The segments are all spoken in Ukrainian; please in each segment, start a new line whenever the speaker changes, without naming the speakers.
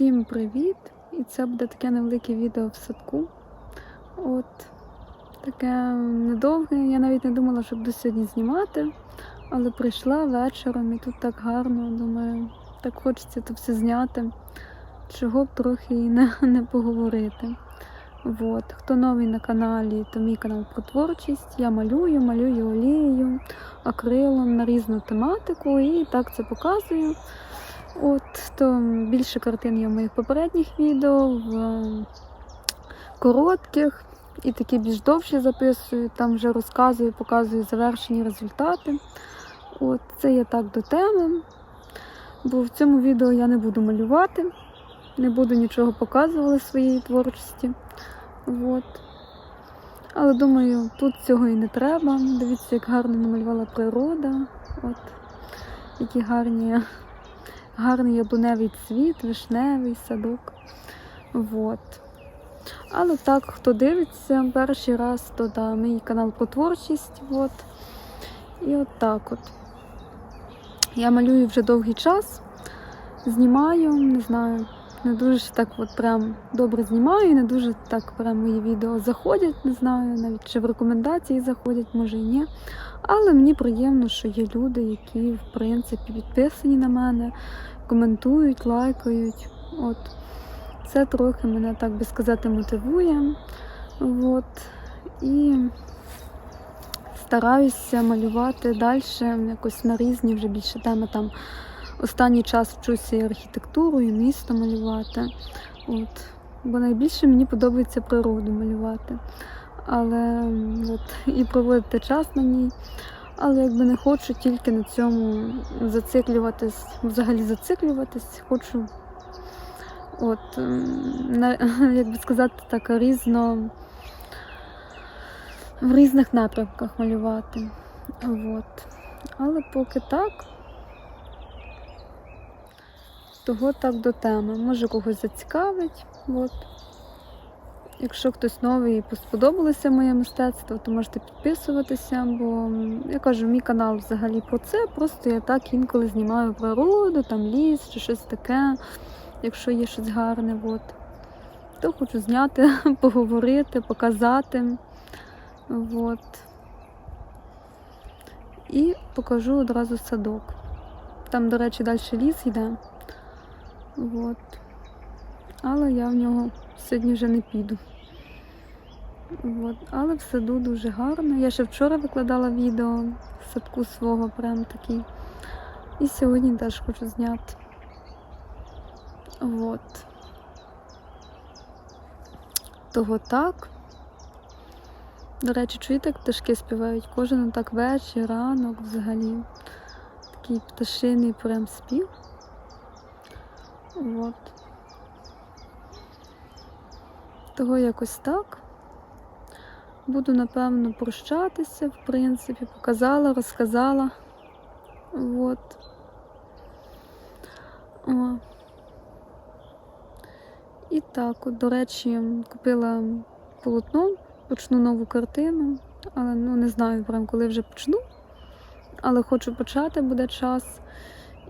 Всім привіт! І це буде таке невелике відео в садку. От таке недовге. Я навіть не думала, що буду сьогодні знімати, але прийшла вечором і тут так гарно. Думаю, так хочеться тут все зняти. Чого б трохи і не, не поговорити. От. Хто новий на каналі, то мій канал про творчість. Я малюю, малюю олією, акрилом на різну тематику і так це показую. От, то більше картин є в моїх попередніх відео, в е, коротких і такі більш довші записую. Там вже розказую, показую завершені результати. От, це я так до теми. Бо в цьому відео я не буду малювати, не буду нічого показувати своєї творчості. От. Але думаю, тут цього і не треба. Дивіться, як гарно намалювала природа. От, які гарні гарний яблуневий цвіт, вишневий садок. Вот. Але так, хто дивиться перший раз, то да, мій канал про творчість. От. І от так от. Я малюю вже довгий час, знімаю, не знаю, не дуже так от прям добре знімаю, не дуже так прям мої відео заходять, не знаю, навіть чи в рекомендації заходять, може і ні. Але мені приємно, що є люди, які в принципі підписані на мене, коментують, лайкають. От. Це трохи мене, так би сказати, мотивує. От. І стараюся малювати далі, якось на різні вже більше теми. Там останній час вчуся і архітектуру, і місто малювати. От. Бо найбільше мені подобається природу малювати. Але от, і проводити час на ній. Але якби не хочу тільки на цьому зациклюватись, взагалі зациклюватись, хочу, от, на, як би сказати, так різно в різних напрямках малювати. От. Але поки так, того так до теми. Може когось зацікавить. От. Якщо хтось новий і сподобалося моє мистецтво, то можете підписуватися, бо я кажу, мій канал взагалі про це. Просто я так інколи знімаю природу, там ліс чи щось таке, якщо є щось гарне. От. То хочу зняти, поговорити, показати. От. І покажу одразу садок. Там, до речі, далі ліс йде. От. Але я в нього сьогодні вже не піду. От. Але в саду дуже гарно. Я ще вчора викладала відео з садку свого, прям такий. І сьогодні теж хочу зняти. От. Того так. До речі, чуєте, як пташки співають? Кожен так вечір, ранок взагалі. Такий пташиний прям спів. От. Того якось так. Буду, напевно, прощатися, в принципі, показала, розказала. От. О. І так, от, до речі, купила полотно, почну нову картину, але ну не знаю прям коли вже почну. Але хочу почати, буде час.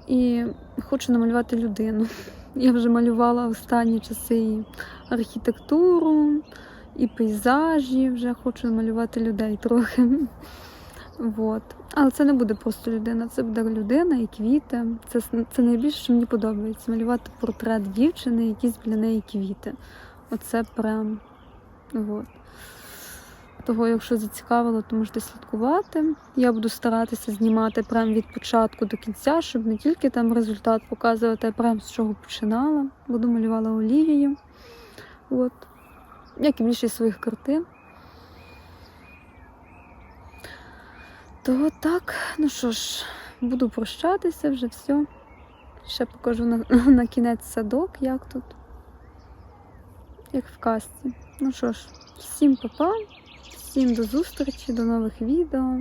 І хочу намалювати людину. Я вже малювала останні часи і архітектуру, і пейзажі. Вже хочу намалювати людей трохи. Вот. Але це не буде просто людина, це буде людина і квіти. Це це найбільше, що мені подобається. Малювати портрет дівчини, якісь біля неї квіти. Оце прям. Вот. Того, якщо зацікавило, то можете слідкувати. Я буду старатися знімати прямо від початку до кінця, щоб не тільки там результат показувати, а прямо з чого починала. Буду малювала олівію. От. Як і більшість своїх картин. Того так, ну що ж, буду прощатися вже все. Ще покажу на, на кінець садок, як тут, як в касті. Ну що ж, всім па-па. Всім до зустрічі, до нових відео.